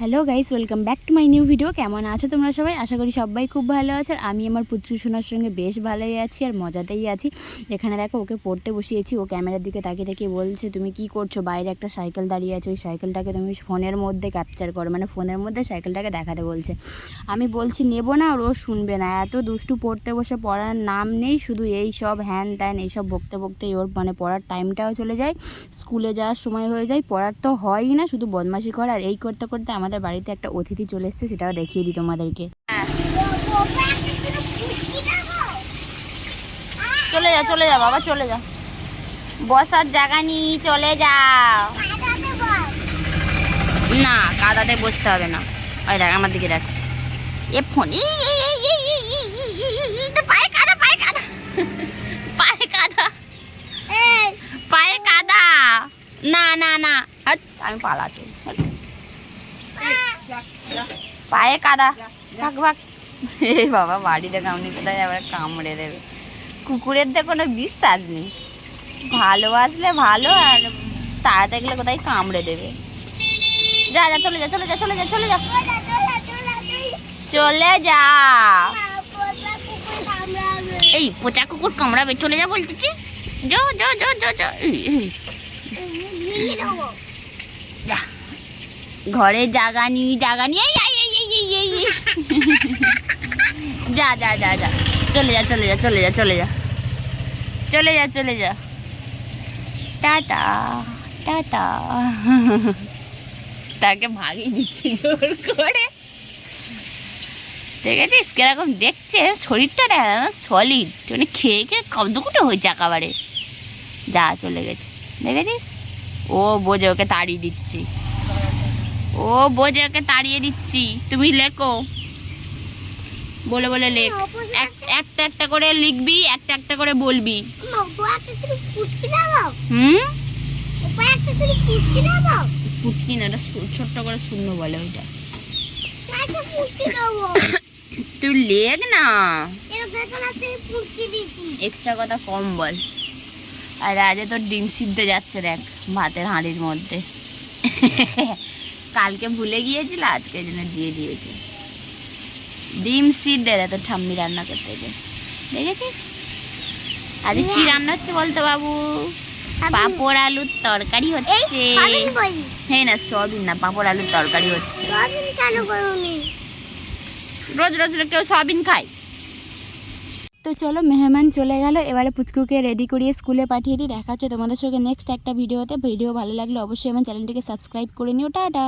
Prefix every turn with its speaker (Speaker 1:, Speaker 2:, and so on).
Speaker 1: Hello guys welcome back to my new video কেমন আছো তোমরা সবাই? আশা করি সবাই খুব ভালো আছো। আর আমি আমার পুত্র সোনার সঙ্গে বেশ ভালোই আছি আর মজাতেই আছি। এখানে দেখো, ওকে পড়তে বসিয়েছি। ও ক্যামেরার দিকে তাকিয়ে তাকিয়ে বলছে, তুমি কি করছ? বাইরে একটা সাইকেল দাঁড়িয়ে আছে। ওই সাইকেলটাকে তুমি ফোনের মধ্যে ক্যাপচার করো। মানে ফোনের মধ্যে সাইকেলটাকে দেখাতে বলছে। আমি বলছি, নেব না আর ও শুনবে না। এত দুষ্টু পড়তে বসে পড়ার নাম নেই। শুধু এই সব হ্যান ত্যান এইসব বকতে বকতেই ওর মানে পড়ার টাইমটাও চলে যায়। স্কুলে যাওয়ার সময় হয়ে যায়। পড়ার তো হয়ই না। শুধু বদমাশি করে আর এই করতে করতে আমাদের বাড়িতে একটা অতিথি চলে এসছে সেটাও দেখিয়ে দিই তোমাদেরকে চলে যা চলে যা বাবা চলে যা বসার জায়গা নিয়ে চলে যাও না কাদাতে বসতে হবে না ওই দেখ আমার দিকে দেখ এ ফোন পায়ে কাদা পায়ে কাদা না না না আমি পালাতে পায়ে কাদা ভাগ ভাগ এ বাবা বাড়িতে কামড়ে কোথায় আবার কামড়ে দেবে কুকুরের তো কোনো বিশ্বাস নেই ভালোবাসলে ভালো আর তাড়া দেখলে কোথায় কামড়ে দেবে যা যা চলে যা চলে যা চলে যা চলে যা চলে যা এই পোচা কুকুর কামড়াবে চলে যা বলতেছি যো যো যো যো যো এই, এই, যা। ঘরে জাগা নি জাগা নি। যা যা যা যা। চলে যা চলে যা চলে যা চলে যা। চলে যা চলে যা। টাটা টাটা। তাকে ভাগিয়ে দিচ্ছি জোর করে। দেখেছিস কীরকম দেখছে? শরীরটা দেখা সলিড মানে খেয়ে খেয়ে কমদুকুটো হয়েছে একেবারে। যা, চলে গেছে। দেখেছিস? ও বোঝে, ওকে তাড়িয়ে দিচ্ছি। ও বোঝে, ওকে তাড়িয়ে দিচ্ছি। তুমি লেখো। বলে বলে লেখ। এক- একটা একটা করে লিখবি, একটা একটা করে বলবি। হুম? পুটকি না ওটা ছোট্ট করে শূন্য বলে ওইটা। তুই লেখ না। এক্সট্রা কথা কম বল। আর আজকে তোর ডিম সিদ্ধ যাচ্ছে দেখ, ভাতের হাঁড়ির মধ্যে। কালকে ভুলে গিয়েছিল আজকে জন্য দিয়ে দিয়েছে। ডিম সিদ্ধ দেখ তোর ঠাম্মি রান্না করতে যে দেখেছিস? আজকে কি রান্না হচ্ছে বলতো বাবু? পাঁপড় আলুর তরকারি হচ্ছে। হ্যাঁ না সবই না পাঁপড় আলুর তরকারি হচ্ছে। রোজ রোজ কেউ সয়াবিন খায়? তো চলো, মেহমান চলে গেল। এবারে পুচকুকে রেডি করিয়ে স্কুলে পাঠিয়ে দিই। দেখা হচ্ছে তোমাদের সঙ্গে নেক্সট একটা ভিডিওতে ভিডিও ভালো লাগলে অবশ্যই আমার চ্যানেলটিকে সাবস্ক্রাইব করে নিও। টাটা!